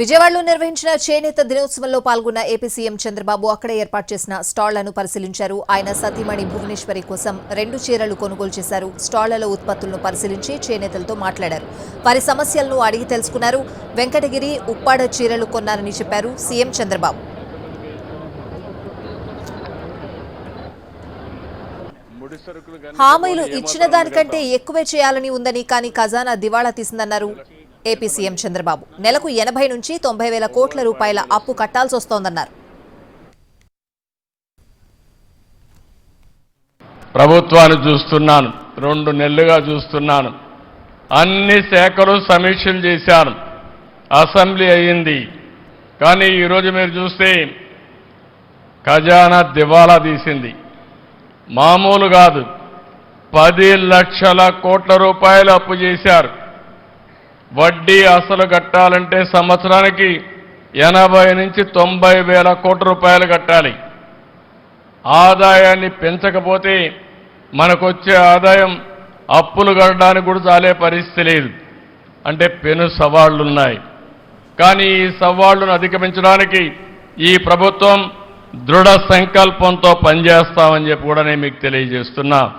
విజయవాడలో నిర్వహించిన చేనేత దినోత్సవంలో పాల్గొన్న ఏపీ సీఎం చంద్రబాబు అక్కడే ఏర్పాటు చేసిన స్టాళ్ళను పరిశీలించారు. ఆయన సతీమణి భువనేశ్వరి కోసం రెండు చీరలు కొనుగోలు చేశారు. స్టాళ్ళలో ఉత్పత్తులను పరిశీలించి చేనేతలతో మాట్లాడారు. వారి సమస్యలను అడిగి తెలుసుకున్నారు. వెంకటగిరి ఉప్పాడ చీరలు కొన్నారని చెప్పారు సీఎం చంద్రబాబు. హామీలు ఇచ్చిన దానికంటే ఎక్కువే చేయాలని ఉందని కానీ ఖజానా దివాళా తీసిందన్నారు. AP CM Chandrababu. నెలకు ఎనభై నుంచి తొంభై వేల కోట్ల రూపాయల అప్పు కట్టాల్సి వస్తోందన్నారు ప్రభుత్వాన్ని చూస్తున్నాను. రెండు నెలలుగా చూస్తున్నాను. అన్ని శాఖలు సమీక్షలు చేశాను. అసెంబ్లీ అయ్యింది. కానీ ఈరోజు మీరు చూస్తే ఖజానా దివాలా తీసింది. మామూలు కాదు. పది లక్షల కోట్ల రూపాయలు అప్పు చేశారు. వడ్డీ అసలు కట్టాలంటే సంవత్సరానికి ఎనభై నుంచి తొంభై వేల కోట్ల రూపాయలు కట్టాలి. ఆదాయాన్ని పెంచకపోతే మనకొచ్చే ఆదాయం అప్పులు కట్టడానికి కూడా చాలే పరిస్థితి లేదు. అంటే పెను సవాళ్ళున్నాయి కానీ ఈ సవాళ్ళను అధిగమించడానికి ఈ ప్రభుత్వం దృఢ సంకల్పంతో పనిచేస్తామని చెప్పి కూడా నేను మీకు తెలియజేస్తున్నా.